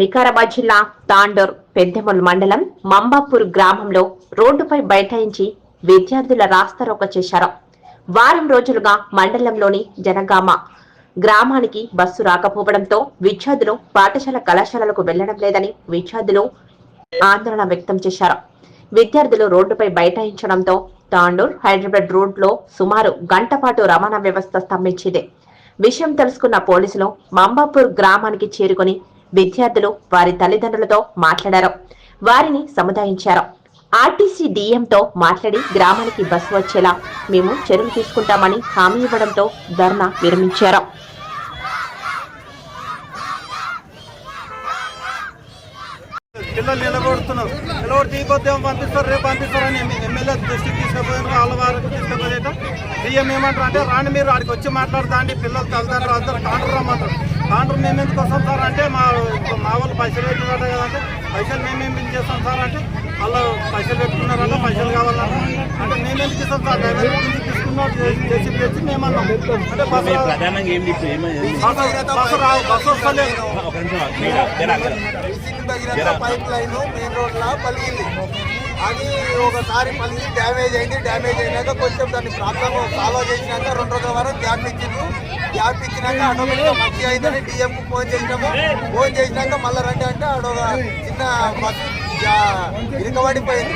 వికారాబాద్ జిల్లా తాండూర్ పెద్దెముల్ మండలం మంబాపూర్ గ్రామంలో రోడ్డుపై బైఠాయించి విద్యార్థుల రాస్తారోక చేశారు. వారం రోజులుగా మండలంలోని జనగామ గ్రామానికి బస్సు రాకపోవడంతో విద్యార్థులు పాఠశాల కళాశాలలకు వెళ్ళడం లేదని విద్యార్థులు ఆందోళన వ్యక్తం చేశారు. విద్యార్థులు రోడ్డుపై బైఠాయించడంతో తాండూర్ హైదరాబాద్ రోడ్లో సుమారు గంట పాటు రవాణా వ్యవస్థ స్తంభించింది. విషయం తెలుసుకున్న పోలీసులు మంబాపూర్ గ్రామానికి చేరుకుని విద్యార్థులు వారి తల్లిదండ్రులతో మాట్లాడారు. వారిని సముదాయించారు. ఆర్టీసీ డిఎంతో మాట్లాడి గ్రామానికి బస్సు వచ్చేలా మేము చర్యలు తీసుకుంటామని హామీ ఇవ్వడంతో ధర్నా విరమించారు. పిల్లలు నిలబడుతున్నారు. నిలబడి ఈ పంపిస్తారు రేపు పంపిస్తారు అని ఎమ్మెల్యే దృష్టికి తీసుకుపోయారు. వాళ్ళ వారికి తీసుకుపోయేట సీఎం ఏమంటారు అంటే రాండి మీరు ఆడికి వచ్చి మాట్లాడుతాండి పిల్లలు తల్లిదండ్రులు అందరూ కాంటర్ రమ్మంటారు. కాంటర్ మేము ఎందుకు వస్తాం సార్ అంటే మా మా వాళ్ళు పైసలు పెట్టుకుంటారు కదంటే పైసలు మేమేం బిల్ చేస్తాం సార్ అంటే వాళ్ళు పైసలు పెట్టుకున్నారంటే పైసలు కావాలన్నా అంటే మేమేం చేస్తాం ఇస్తాం సార్? డ్రైవర్ తీసుకున్నారు చేసి తెచ్చి మేము అన్నాం అంటే బస్సు మీరు ప్రధానంగా ఏం చెప్పి బస్సు బస్సు వస్తలేదు. ఒక నిమిషం మీరు జరా పైప్ లైన్ మెయిన్ రోడ్ లా పలిగింది. అది ఒకసారి పలిగి డ్యామేజ్ అయింది. డ్యామేజ్ అయినాక కొంచెం దాన్ని ప్రాబ్లమ్ సాల్వ్ చేసినాక రెండు రోజుల వరకు గ్యాప్ ఇచ్చిండ్రు. గ్యాప్ ఇచ్చినాక ఆటోమేటిక్గా మంచిగా అయిందని డిఎంకు ఫోన్ చేసినాము. ఫోన్ చేసినాక మళ్ళీ రండి అంటే ఆడ ఒక చిన్న బస్సు ఇరుకబడిపోయింది.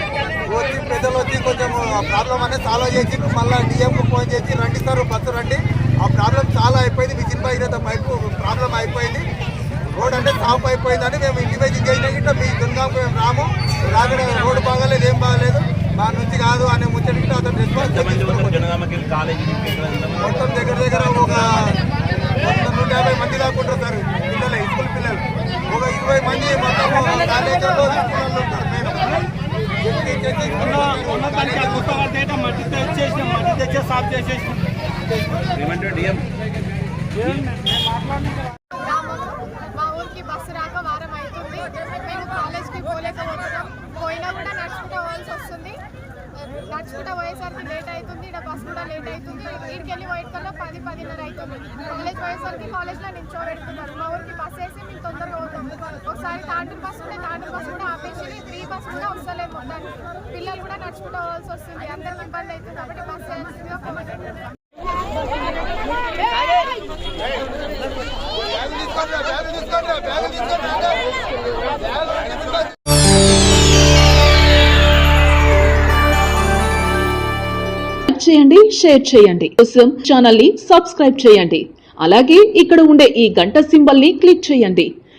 వచ్చి పెద్దలు వచ్చి కొంచెం ప్రాబ్లం అనేది సాల్వ్ చేసిండ్రు. మళ్ళీ డిఎంకు ఫోన్ చేసి రండి సార్ బస్సు రండి. ఆ ప్రాబ్లం చాలా అయిపోయింది. విజిన్ భగీరథ పైపు ప్రాబ్లం అయిపోయింది. రోడ్ అంటే సాఫ్ అయిపోయిందని మేము ఇంటిమేషన్ చేసినా గిట్ట మీ దుర్గాకు మేము రాము. రాకడ రోడ్డు బాగాలేదు ఏం బాగాలేదు. మా నుంచి కాదు అనే ముచ్చట అతను రెస్పాన్స్? మొత్తం దగ్గర దగ్గర ఒక నూట యాభై మంది ఉంటారు సార్. పిల్లలు స్కూల్ పిల్లలు. ఒక ఇరవై మంది మొత్తం మట్టి మట్టి తెచ్చే సాఫ్ మా ఊరికి బస్సు రాక వారం అవుతుంది మేము కాలేజ్కి పోలేకపోతున్నాం పోయినా కూడా నడుచుకుంటూ పోవాల్సి వస్తుంది నడుచుకుంటూ పోయేసరికి లేట్ అవుతుంది ఇక్కడ బస్సు కూడా లేట్ అవుతుంది ఇక్కడికి వెళ్ళి పోయేకల్లా పది పదిన్నర అవుతుంది కాలేజ్ పోయేసరికి కాలేజ్లో నిల్చోబెడుతున్నారు మా ఊరికి బస్సు వేసి మేము తొందరగా పోతాం. ఒకసారి తాండూరు బస్సు ఉంటే తాండూరు బస్సు కూడా ఆపేసి ఫ్రీ బస్సు కూడా వస్తలేదు మొత్తానికి పిల్లలు కూడా నడుచుకుంటూ పోవాల్సి వస్తుంది. అందరికి ఇబ్బంది అవుతుంది కాబట్టి బస్సు వేయాల్సిందిగా చేయండి షేర్ చేయండి. కోసం ఛానల్ని సబ్స్క్రైబ్ చేయండి. అలాగే ఇక్కడ ఉండే ఈ గంట సింబల్ని క్లిక్ చేయండి.